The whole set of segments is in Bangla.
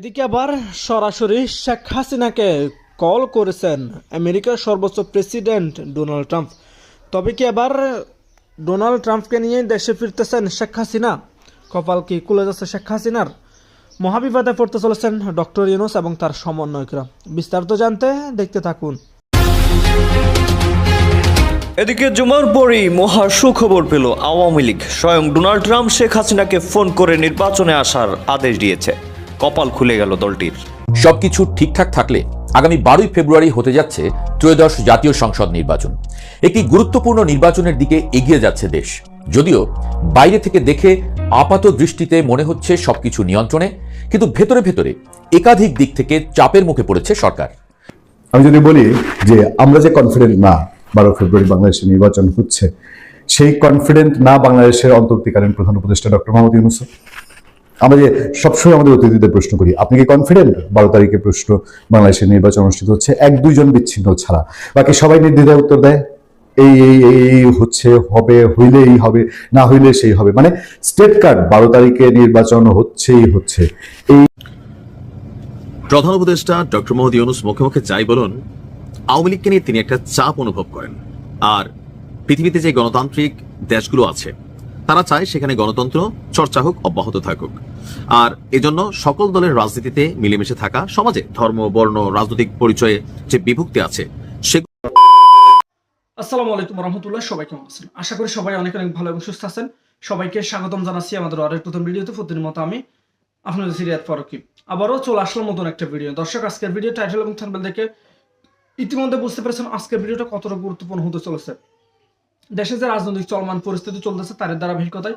এদিকে আবার সরাসরি শেখ হাসিনাকে কল করেছেন আমেরিকার সর্বোচ্চ প্রেসিডেন্ট ডোনাল্ড ট্রাম্প। তবে কি আবার ডোনাল্ড ট্রাম্পকে নিয়ে দেশে ফিরতেছেন শেখ হাসিনা? কপাল কি কুলে যাচ্ছে শেখ হাসিনার? মহাবিবাদে পড়তে চলেছেন ডক্টর ইউনুস এবং তার সমন্বয়করা। বিস্তারিত জানতে দেখতে থাকুন। এদিকে জুমার পরই মহা সুখবর পেল আওয়ামী লীগ। স্বয়ং ডোনাল্ড ট্রাম্প শেখ হাসিনাকে ফোন করে নির্বাচনে আসার আদেশ দিয়েছে। কপাল খুলে গেল দলটির। সবকিছু ঠিকঠাক থাকলে আগামী বারোই ফেব্রুয়ারি হতে যাচ্ছে ত্রয়োদশ জাতীয় সংসদ নির্বাচন। একটি গুরুত্বপূর্ণ নির্বাচনের দিকে এগিয়ে যাচ্ছে দেশ। যদিও বাইরে থেকে দেখে আপাত দৃষ্টিতে মনে হচ্ছে সবকিছু নিয়ন্ত্রণে কিন্তু ভেতরে ভেতরে একাধিক দিক থেকে চাপের মুখে পড়েছে সরকার। আমি যদি বলি যে আমরা যে কনফিডেন্ট না বারো ফেব্রুয়ারি বাংলাদেশে নির্বাচন হচ্ছে সেই কনফিডেন্ট না বাংলাদেশের অন্তর্বর্তীকালীন প্রধান উপদেষ্টা ডক্টর মোহাম্মদ ইউনুস আমরা যে সবসময় আমাদের অতিথিদের প্রশ্ন করি। আপনি কি কনফিডেন্ট বারো তারিখে প্রশ্ন বাংলাদেশের নির্বাচন অনুষ্ঠিত হচ্ছে। এক দুইজন বিচ্ছিন্ন ছাড়া। বাকি সবাই নির্দ্বিধায় উত্তর দেয়। এই এই এই এই হচ্ছে, হবে হইলে এই হবে, না হইলে সেই হবে। মানে স্টেট কার্ড বারো তারিখে নির্বাচন হচ্ছেই হচ্ছে। এই প্রধান উপদেষ্টা ডক্টর মোহাম্মদ ইউনুস মুখে মুখে যাই বলুন, আওয়ামী লীগকে নিয়ে তিনি একটা চাপ অনুভব করেন। আর পৃথিবীতে যে গণতান্ত্রিক দেশগুলো আছে, তারা চায় সেখানে গণতন্ত্র, চর্চা হোক, অব্যাহত থাকুক। আর এজন্য সকল দলের রাজনীতিতে মিলেমিশে থাকা সমাজে ধর্ম, বর্ণ, রাজনৈতিক পরিচয়ে যে বিভক্তি আছে আসসালামু আলাইকুম রহমতুল্লাহ, সবাই কেমন আছেন? আশা করি সবাই অনেক অনেক ভালো এবং সুস্থ আছেন। সবাইকে স্বাগতম জানাচ্ছি আমাদের আরেক প্রথম ভিডিওতে। প্রতিদিন মতো আমি আপনাদের সিরিয়াত ফারুকি। আবারও চলে আসলাম নতুন একটা ভিডিও। দর্শক, আজকের ভিডিও টাইটেল এবং থাম্বনেল দেখে ইতিমধ্যে বুঝতে পেরেছেন আজকের ভিডিওটা কতটা গুরুত্বপূর্ণ হতে চলেছে। দেশে যে রাজনৈতিক চলমান পরিস্থিতি চলতেছে তার ধারাবাহিকতায়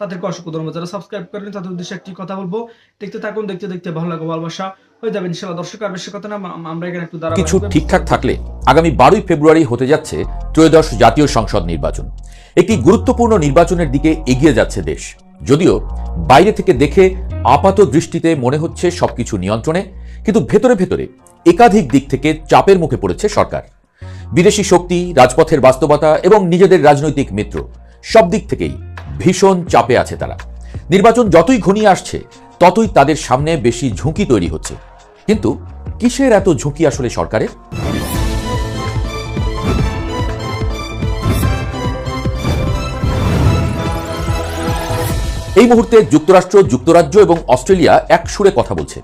তাদেরকে অসংখ্য ধন্যবাদ। যারা সাবস্ক্রাইব করেন তাদের উদ্দেশ্যে একটি কথা বলব। দেখতে থাকুন, দেখতে দেখতে ভালো লাগবে ভালোবাসা। হয়ে যাবে ইনশাল্লাহ দর্শক, আর বেশি কথা না আমরা এখানে একটু দাঁড়াবো। কিছু ঠিকঠাক থাকলে আগামী বারোই ফেব্রুয়ারি হতে যাচ্ছে ত্রয়োদশ জাতীয় সংসদ নির্বাচন। একটি গুরুত্বপূর্ণ নির্বাচনের দিকে এগিয়ে যাচ্ছে দেশ। যদিও বাইরে থেকে দেখে আপাত দৃষ্টিতে মনে হচ্ছে সবকিছু নিয়ন্ত্রণে, কিন্তু ভেতরে ভেতরে একাধিক দিক থেকে চাপের মুখে পড়েছে সরকার। বিদেশি শক্তি, রাজপথের বাস্তবতা এবং নিজেদের রাজনৈতিক মিত্র সব দিক থেকেই ভীষণ চাপে আছে তারা। নির্বাচন যতই ঘনিয়ে আসছে, ততই তাদের সামনে বেশি ঝুঁকি তৈরি হচ্ছে। কিন্তু কিসের এত ঝুঁকি আসলে সরকারের? এই মুহূর্তে যুক্তরাষ্ট্র, যুক্তরাজ্য এবং অস্ট্রেলিয়া এক সুরে কথা বলছে।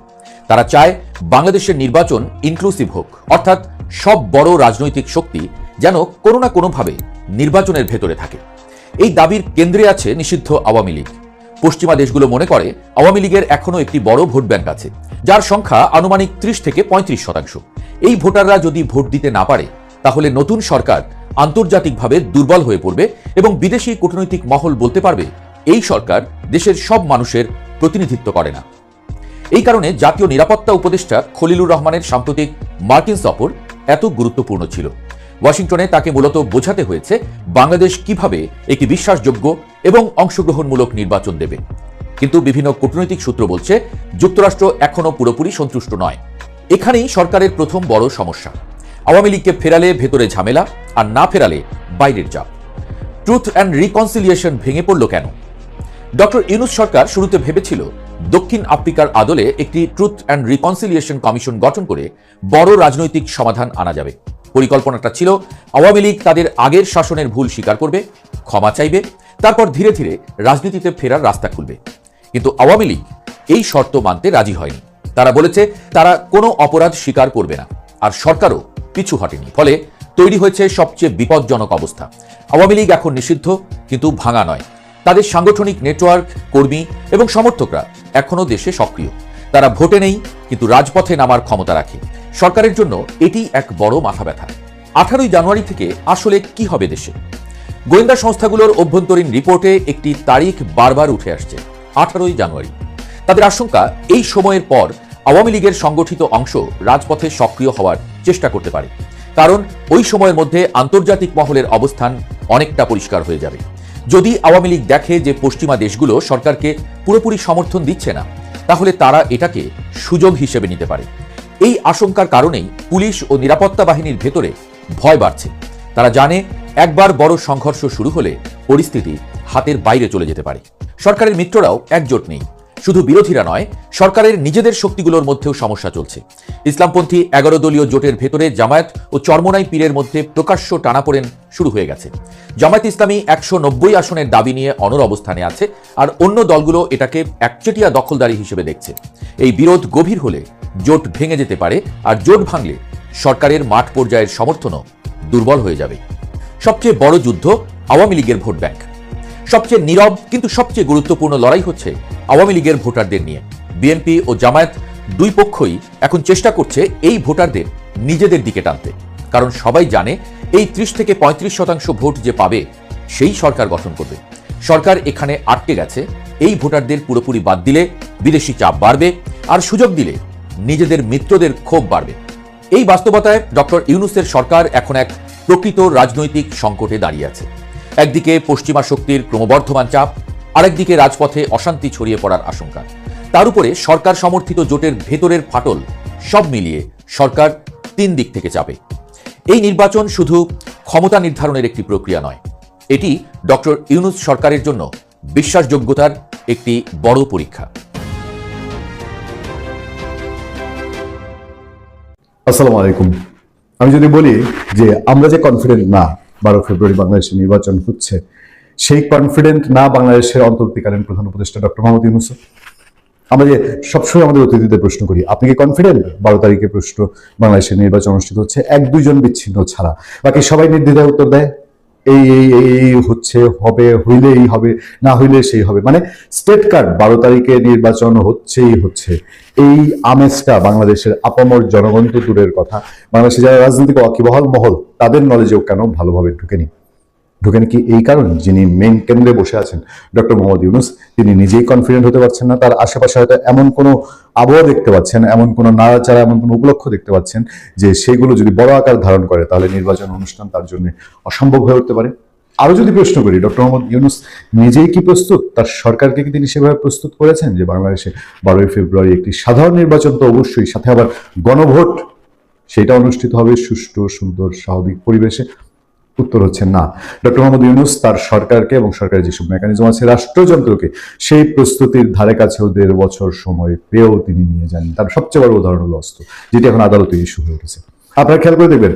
তারা চায় বাংলাদেশের নির্বাচন ইনক্লুসিভ হোক। অর্থাৎ সব বড় রাজনৈতিক শক্তি যেন কোনো না কোনোভাবে নির্বাচনের ভেতরে থাকে। এই দাবির কেন্দ্রে আছে নিষিদ্ধ আওয়ামী লীগ। পশ্চিমা দেশগুলো মনে করে আওয়ামী লীগের এখনও একটি বড় ভোট ব্যাংক আছে, যার সংখ্যা আনুমানিক ত্রিশ থেকে পঁয়ত্রিশ শতাংশ। এই ভোটাররা যদি ভোট দিতে না পারে, তাহলে নতুন সরকার আন্তর্জাতিকভাবে দুর্বল হয়ে পড়বে এবং বিদেশি কূটনৈতিক মহল বলতে পারবে, এই সরকার দেশের সব মানুষের প্রতিনিধিত্ব করে না। এই কারণে জাতীয় নিরাপত্তা উপদেষ্টা খলিলুর রহমানের সাম্প্রতিক মার্কিন সফর এত গুরুত্বপূর্ণ ছিল। ওয়াশিংটনে তাকে মূলত বোঝাতে হয়েছে বাংলাদেশ কীভাবে একটি বিশ্বাসযোগ্য এবং অংশগ্রহণমূলক নির্বাচন দেবে। কিন্তু বিভিন্ন কূটনৈতিক সূত্র বলছে, যুক্তরাষ্ট্র এখনও পুরোপুরি সন্তুষ্ট নয়। এখানেই সরকারের প্রথম বড় সমস্যা। আওয়ামী লীগকে ফেরালে ভেতরে ঝামেলা, আর না ফেরালে বাইরের চাপ। ট্রুথ অ্যান্ড রিকনসিলিয়েশন ভেঙে পড়ল কেন? ডক্টর ইউনুস সরকার শুরুতে ভেবেছিল, দক্ষিণ আফ্রিকার আদলে একটি ট্রুথ অ্যান্ড রিকনসিলিয়েশন কমিশন গঠন করে বড় রাজনৈতিক সমাধান আনা যাবে। পরিকল্পনাটা ছিল, আওয়ামী লীগ তাদের আগের শাসনের ভুল স্বীকার করবে, ক্ষমা চাইবে, তারপর ধীরে ধীরে রাজনীতিতে ফেরার রাস্তা খুলবে। কিন্তু আওয়ামী লীগ এই শর্ত মানতে রাজি হয়নি। তারা বলেছে, তারা কোনো অপরাধ স্বীকার করবে না, আর সরকারও পিছু হটেনি। ফলে তৈরি হয়েছে সবচেয়ে বিপজ্জনক অবস্থা। আওয়ামী লীগ এখন নিষিদ্ধ, কিন্তু ভাঙা নয়। তাদের সাংগঠনিক নেটওয়ার্ক, কর্মী এবং সমর্থকরা এখনও দেশে সক্রিয়। তারা ভোটে নেই, কিন্তু রাজপথে নামার ক্ষমতা রাখে। সরকারের জন্য এটি এক বড় মাথা ব্যথা। আঠারোই জানুয়ারি থেকে আসলে কি হবে দেশে? গোয়েন্দা সংস্থাগুলোর অভ্যন্তরীণ রিপোর্টে একটি তারিখ বারবার উঠে আসছে, আঠারোই জানুয়ারি। তাদের আশঙ্কা, এই সময়ের পর আওয়ামী লীগের সংগঠিত অংশ রাজপথে সক্রিয় হওয়ার চেষ্টা করতে পারে। কারণ ওই সময়ের মধ্যে আন্তর্জাতিক মহলের অবস্থান অনেকটা পরিষ্কার হয়ে যাবে। যদি আওয়ামী লীগ দেখে যে পশ্চিমা দেশগুলো সরকারকে পুরোপুরি সমর্থন দিচ্ছে না, তাহলে তারা এটাকে সুযোগ হিসেবে নিতে পারে। এই আশঙ্কার কারণেই পুলিশ ও নিরাপত্তা বাহিনীর ভেতরে ভয় বাড়ছে। তারা জানে একবার বড় সংঘর্ষ শুরু হলে পরিস্থিতি হাতের বাইরে চলে যেতে পারে। সরকারের মিত্ররাও একজোট নেই। শুধু বিরোধীরা নয়, সরকারের নিজেদের শক্তিগুলোর মধ্যেও সমস্যা চলছে। ইসলামপন্থী এগারো দলীয় জোটের ভেতরে জামায়াত ও চরমোনাই পীরের মধ্যে প্রকাশ্য টানাপোড়েন শুরু হয়ে গেছে। জামায়াত ইসলামী একশো নব্বই আসনের দাবি নিয়ে অনর অবস্থানে আছে আর অন্য দলগুলো এটাকে একচেটিয়া দখলদারি হিসেবে দেখছে। এই বিরোধ গভীর হলে জোট ভেঙে যেতে পারে আর জোট ভাঙলে সরকারের মাঠ পর্যায়ের সমর্থনও দুর্বল হয়ে যাবে। সবচেয়ে বড় যুদ্ধ আওয়ামী লীগের ভোট ব্যাংক সবচেয়ে নীরব কিন্তু সবচেয়ে গুরুত্বপূর্ণ লড়াই হচ্ছে আওয়ামী লীগের ভোটারদের নিয়ে। বিএনপি ও জামায়াত দুই পক্ষই এখন চেষ্টা করছে এই ভোটারদের নিজেদের দিকে টানতে। কারণ সবাই জানে এই ত্রিশ থেকে পঁয়ত্রিশ শতাংশ ভোট যে পাবে, সেই সরকার গঠন করবে। সরকার এখানে আটকে গেছে, এই ভোটারদের পুরোপুরি বাদ দিলে বিদেশি চাপ বাড়বে আর সুযোগ দিলে নিজেদের মিত্রদের ক্ষোভ বাড়বে। এই বাস্তবতায় ডক্টর ইউনুসের সরকার এখন এক প্রকৃত রাজনৈতিক সংকটে দাঁড়িয়ে আছে। একদিকে পশ্চিমা শক্তির ক্রমবর্ধমান চাপ আরেকদিকে রাজপথে অশান্তি ছড়িয়ে পড়ার আশঙ্কা। তার উপরে সরকার সমর্থিত জোটের ভেতরের ফাটল সব মিলিয়ে সরকার তিন দিক থেকে চাপে। এই নির্বাচন শুধু ক্ষমতা নির্ধারণের একটি প্রক্রিয়া নয়, এটি ডক্টর ইউনুস সরকারের জন্য বিশ্বাসযোগ্যতার একটি বড় পরীক্ষা। আসসালামু আলাইকুম। আমি যদি বলি যে আমরা যে কনফিডেন্ট না, বারো ফেব্রুয়ারি বাংলাদেশে নির্বাচন হচ্ছে সেই কনফিডেন্ট না বাংলাদেশের অন্তর্বর্তীকালীন প্রধান উপদেষ্টা ডক্টর মোহাম্মদ ইউনুস আমরা যে সবসময় আমাদের অতিথিদের প্রশ্ন করি, আপনি কি কনফিডেন্ট বারো তারিখে প্রশ্ন বাংলাদেশের নির্বাচন অনুষ্ঠিত হচ্ছে, এক দুইজন বিচ্ছিন্ন ছাড়া। বাকি সবাই নির্দ্বিধায় উত্তর দেয়, এই এই এই হচ্ছে, হবে, হইলেই হবে, না হইলে সেই হবে। মানে স্টেট কার্ড বারো তারিখে নির্বাচন হচ্ছেই হচ্ছে। এই আমেজটা বাংলাদেশের আপামর জনগণ তো দূরের কথা। বাংলাদেশে যারা রাজনৈতিক ওয়াকিবহাল মহল, তাদের নলেজেও কেন ভালোভাবে ঢুকেনি? ঢুকেন কি এই কারণ? যিনি মেন কেন্দ্রে বসে আছেন ডক্টর মোহাম্মদ ইউনুস, তিনি নিজেই কনফিডেন্ট হতে পারছেন না। তার আশেপাশে হয়তো এমন কোনো আবহাওয়া দেখতে পাচ্ছেন, এমন কোনো নাড়াচাড়া, এমন কোনো উপলক্ষ দেখতে পাচ্ছেন যে সেগুলো যদি বড় আকার ধারণ করে, তাহলে নির্বাচন অনুষ্ঠান তার জন্য অসম্ভব হয়ে উঠতে পারে। আরও যদি প্রশ্ন করি ডক্টর মোহাম্মদ ইউনুস নিজেই কি প্রস্তুত? তার সরকারকে কি তিনি সেভাবে প্রস্তুত করেছেন যে বাংলাদেশে বারোই ফেব্রুয়ারি একটি সাধারণ নির্বাচন তো অবশ্যই, সাথে আবার গণভোট, সেটা অনুষ্ঠিত হবে সুষ্ঠু, সুন্দর, স্বাভাবিক পরিবেশে। উত্তর হচ্ছে না। ডক্টর মোহাম্মদ ইউনুস তার সরকারকে এবং সরকারের যেসব মেকানিজম আছে, রাষ্ট্রযন্ত্রকে সেই প্রস্তুতির ধারে কাছেও দেড় বছর সময় পেয়েও তিনি নিয়ে যান তার সবচেয়ে বড় উদাহরণ হলো অস্ত্র, যেটি এখন আদালতে ইস্যু হয়ে উঠেছে। আপনারা খেয়াল করে দেখবেন,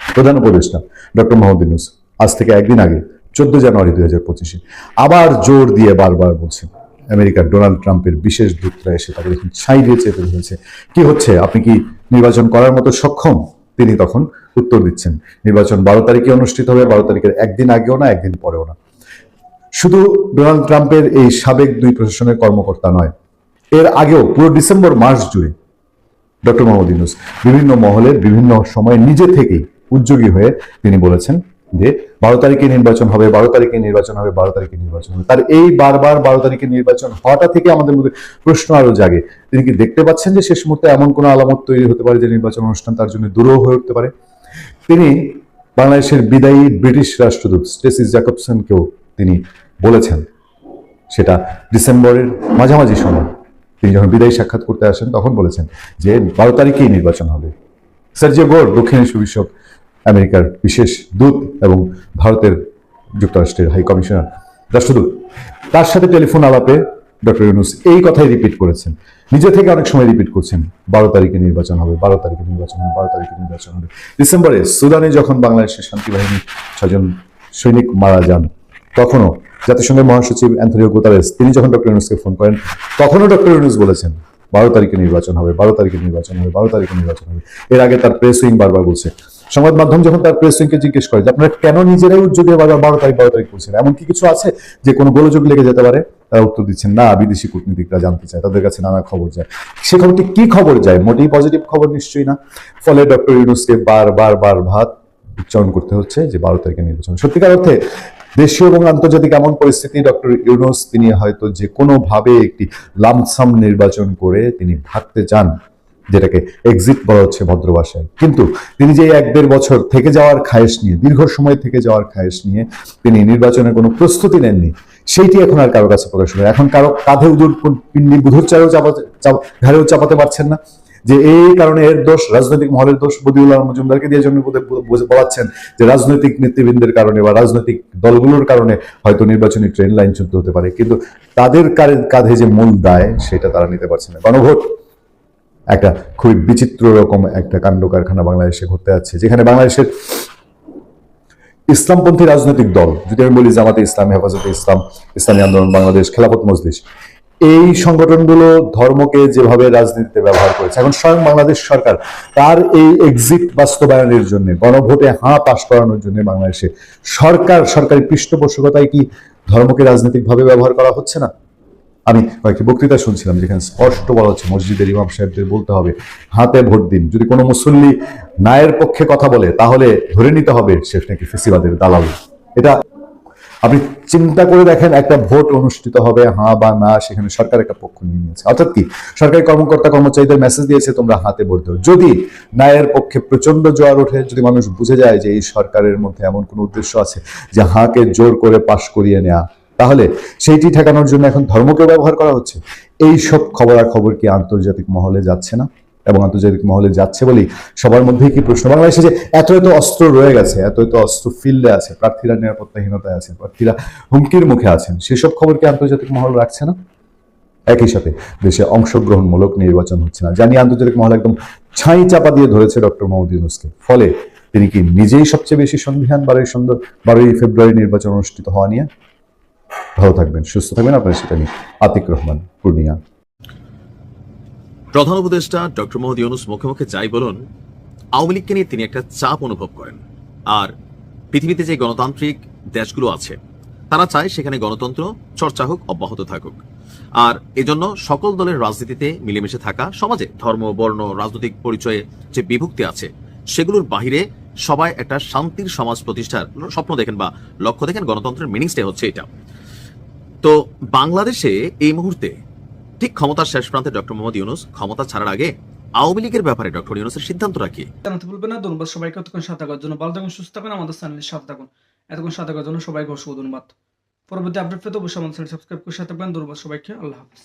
প্রধান উপদেষ্টা ডক্টর মোহাম্মদ ইউনুস আজ থেকে একদিন আগে, চোদ্দ জানুয়ারি দুই হাজার পঁচিশে আবার জোর দিয়ে বারবার বলছেন, আমেরিকার ডোনাল্ড ট্রাম্পের বিশেষ দূতরা এসে দেখুন, ছাই দিয়ে চেপে ধরেছে। কি হচ্ছে? আপনি কি নির্বাচন করার মতো সক্ষম? তিনি তখন উত্তর দিচ্ছেন। নির্বাচন বারো তারিখে অনুষ্ঠিত হবে, বারো তারিখের একদিন আগেও না, একদিন পরেও না। শুধু ডোনাল্ড ট্রাম্পের এই সাবেক দুই প্রশাসনের কর্মকর্তা নয়, এর আগেও পুরো ডিসেম্বর মাস জুড়ে ডক্টর মোহাম্মদ ইউনুস বিভিন্ন মহলের বিভিন্ন সময়ে নিজে থেকেই উদ্যোগী হয়ে তিনি বলেছেন যে বারো তারিখে নির্বাচন হবে, বারো তারিখে নির্বাচন হবে, বারো তারিখে নির্বাচন হবে। তার এই বারবার বারো তারিখে নির্বাচন হওয়াটা থেকে আমাদের মধ্যে প্রশ্ন আরও জাগে। তিনি কি দেখতে পাচ্ছেন যে শেষ মুহূর্তে এমন কোনো আলামত তৈরি হতে পারে যে নির্বাচন অনুষ্ঠান তার জন্য দূরও হয়ে উঠতে পারে? তিনি বাংলাদেশের বিদায়ী ব্রিটিশ রাষ্ট্রদূত স্টেসিস জ্যাকবসনকেও তিনি বলেছেন। সেটা ডিসেম্বরের মাঝামাঝি সময়। তিনি যখন বিদায়ী সাক্ষাৎ করতে আসেন, তখন বলেছেন যে বারো তারিখেই নির্বাচন হবে। সার্জিও গোর, দক্ষিণ এশীয় বিষয়ক আমেরিকার বিশেষ দূত এবং ভারতের যুক্তরাষ্ট্রের হাই কমিশনার রাষ্ট্রদূত। তার সাথে টেলিফোন আলাপে ডক্টর ইউনুস এই কথাই রিপিট করেছেন। নিজে থেকে অনেক সময় রিপিট করছেন। বারো তারিখে নির্বাচন হবে, বারো তারিখে নির্বাচন হবে, বারো তারিখে নির্বাচন হবে। ডিসেম্বরে সুদানে যখন বাংলাদেশের শান্তি বাহিনীর ছজন সৈনিক মারা যান, তখনও জাতিসংঘের মহাসচিব অ্যান্থনিও গুতারেস, তিনি যখন ডক্টর ইউনুসকে ফোন করেন, তখনও ডক্টর ইউনুস বলেছেন, বারো তারিখে নির্বাচন হবে, বারো তারিখে নির্বাচন হবে, বারো তারিখে নির্বাচন হবে। এর আগে তার প্রেস উইং বারবার বলছে সংবাদ মাধ্যম যখন তার প্রেস জিজ্ঞেস করে যে আপনারা কেন নিজেরাই উদ্যোগে বারবার বারো তারিখ বারো তারিখ করছেন? এমন কি কিছু আছে যে কোনো গোলযোগ লেগে যেতে পারে? তারা উত্তর দিচ্ছেন, না, বিদেশি কূটনীতিকরা জানতে চায়, তাদের কাছে নানা খবর যায়। সে খবরটি কি খবর যায়? মোটেই পজিটিভ খবর নিশ্চয়ই না। ফলে ডক্টর ইউনুসকে বারবার বার বার ভাত উচ্চারণ করতে হচ্ছে যে বারো তারিখে নির্বাচন সত্যিকার অর্থে দেশীয় এবং আন্তর্জাতিক এমন পরিস্থিতি ডক্টর ইউনুস তিনি হয়তো যে কোনোভাবে একটি লামসাম নির্বাচন করে তিনি ভাবতে চান। যেটাকে এক্সিট বলা হচ্ছে ভদ্র ভাষায় কিন্তু তিনি যে এক দেড় বছর থেকে যাওয়ার খায়েশ নিয়ে, দীর্ঘ সময় থেকে যাওয়ার খায়েশ নিয়ে তিনি নির্বাচনের কোনো প্রস্তুতি নেননি, সেইটি এখন আর কারও কাছে প্রকাশ হবে এখন কারও কাঁধে উদুর পিন্ডি বুধুর চারেও চাপাতে, চাপ- ঘাড়েও চাপাতে পারছেন না। যে এই কারণে এর দোষ, রাজনৈতিক মহলের দোষ বদিউল্লাহ মজুমদারকে দিয়ে জন্য বলাচ্ছেন যে রাজনৈতিক নেতৃবৃন্দের কারণে বা রাজনৈতিক দলগুলোর কারণে হয়তো নির্বাচনী ট্রেন লাইন চলতে হতে পারে। কিন্তু তাদের কারে- কাঁধে যে মূল দায়, সেটা তারা নিতে পারছে না। গণভোট একটা খুবই বিচিত্র রকম একটা কাণ্ড কারখানা বাংলাদেশে ঘটতে যাচ্ছে, যেখানে বাংলাদেশের ইসলামপন্থী রাজনৈতিক দল, যদি আমি বলি জামাতে ইসলাম, হেফাজতে ইসলাম, ইসলামী আন্দোলন, বাংলাদেশ, খেলাফত মজলিস, এই সংগঠনগুলো ধর্মকে যেভাবে রাজনীতিতে ব্যবহার করেছে, এখন স্বয়ং বাংলাদেশ সরকার তার এই এক্সিট বাস্তবায়নের জন্য, গণভোটে হাঁ পাশ করানোর জন্য বাংলাদেশে সরকার, সরকারি পৃষ্ঠপোষকতায় কি ধর্মকে রাজনৈতিকভাবে ব্যবহার করা হচ্ছে না? আমি কয়েকটি বক্তৃতা শুনছিলাম যেখানে স্পষ্ট বলা হচ্ছে মসজিদের ইমাম সাহেবদের বলতে হবে, হাতে ভোট দিন। যদি কোনো মুসল্লি ন্যায়ের পক্ষে কথা বলে, তাহলে ধরে নিতে হবে সে নাকি ফেসিবাদের দালাল। এটা আপনি চিন্তা করে দেখেন, একটা ভোট অনুষ্ঠিত হবে হ্যাঁ বা না, সেখানে সরকার একটা পক্ষ নিয়ে নিয়েছে। অর্থাৎ কি? সরকারি কর্মকর্তা, কর্মচারীদের মেসেজ দিয়েছে, তোমরা হাতে ভোট দাও। যদি ন্যায়ের পক্ষে প্রচণ্ড জোয়ার ওঠে, যদি মানুষ বুঝে যায় যে এই সরকারের মধ্যে এমন কোনো উদ্দেশ্য আছে যে হাঁকে জোর করে পাশ করিয়ে নেওয়া তাহলে সেইটি ঠেকানোর জন্য এখন ধর্মকে ব্যবহার করা হচ্ছে। এই সব খবরাখবর কি আন্তর্জাতিক মহলে যাচ্ছে না? এবং আন্তর্জাতিক মহলে যাচ্ছে বলেই সবার মধ্যেই কি প্রশ্ন? বাংলাদেশে যে এত এত অস্ত্র রয়ে গেছে, এত এত অস্ত্র ফিল্ডে আছে, প্রার্থীরা নিরাপত্তাহীনতায় আছেন, প্রার্থীরা হুমকির মুখে আছেন, সেসব খবর কি আন্তর্জাতিক মহল রাখছে না? একই সাথে দেশে অংশগ্রহণমূলক নির্বাচন হচ্ছে না। জানি আন্তর্জাতিক মহল একদম ছাই চাপা দিয়ে ধরেছে ডক্টর মোহাম্মদ ইউনুসকে। ফলে তিনি কি নিজেই সবচেয়ে বেশি সন্ধিহান বারোই সুন্দর, বারোই ফেব্রুয়ারি নির্বাচন অনুষ্ঠিত হওয়া নিয়ে ভালো থাকবেন, সুস্থ থাকবেন। আপনার সেটা নিয়ে আতিক রহমান, পূর্ণিয়া। প্রধান উপদেষ্টা ডক্টর মোহাম্মদ ইউনুস মুখে মুখে যাই বলুন, আওয়ামী লীগকে নিয়ে তিনি একটা চাপ অনুভব করেন। আর পৃথিবীতে যে গণতান্ত্রিক দেশগুলো আছে, তারা চায় সেখানে গণতন্ত্র, চর্চা হোক, অব্যাহত থাকুক। আর এজন্য সকল দলের রাজনীতিতে মিলেমিশে থাকা, সমাজে ধর্ম, বর্ণ, রাজনৈতিক পরিচয়ে যে বিভক্তি আছে, সেগুলোর বাহিরে সবাই একটা শান্তির সমাজ প্রতিষ্ঠার স্বপ্ন দেখেন বা লক্ষ্য দেখেন। গণতন্ত্রের মিনিংসটাই হচ্ছে এটা। তো বাংলাদেশে এই মুহূর্তে ঠিক ক্ষমতার শেষ প্রান্তে ডক্টর মোহাম্মদ ইউনুস ক্ষমতা ছাড়ার আগে আওয়ামী লীগের ব্যাপারে ডক্টর ইউনুসের সিদ্ধান্ত রাখি। জানাতে ভুলবেন না, ধন্যবাদ সবাইকে, এতক্ষণ সাথে থাকার জন্য। ভালো থাকুন, সুস্থ থাকুন, আমাদের চ্যানেলের সাথে থাকুন। এতক্ষণ সাথে থাকার জন্য সবাইকে অসংখ্য ধন্যবাদ। পরবর্তী আপডেট পেতে অবশ্যই আমাদের চ্যানেল সাবস্ক্রাইব করে সাথে থাকবেন। ধন্যবাদ সবাইকে, আল্লাহ হাফিজ।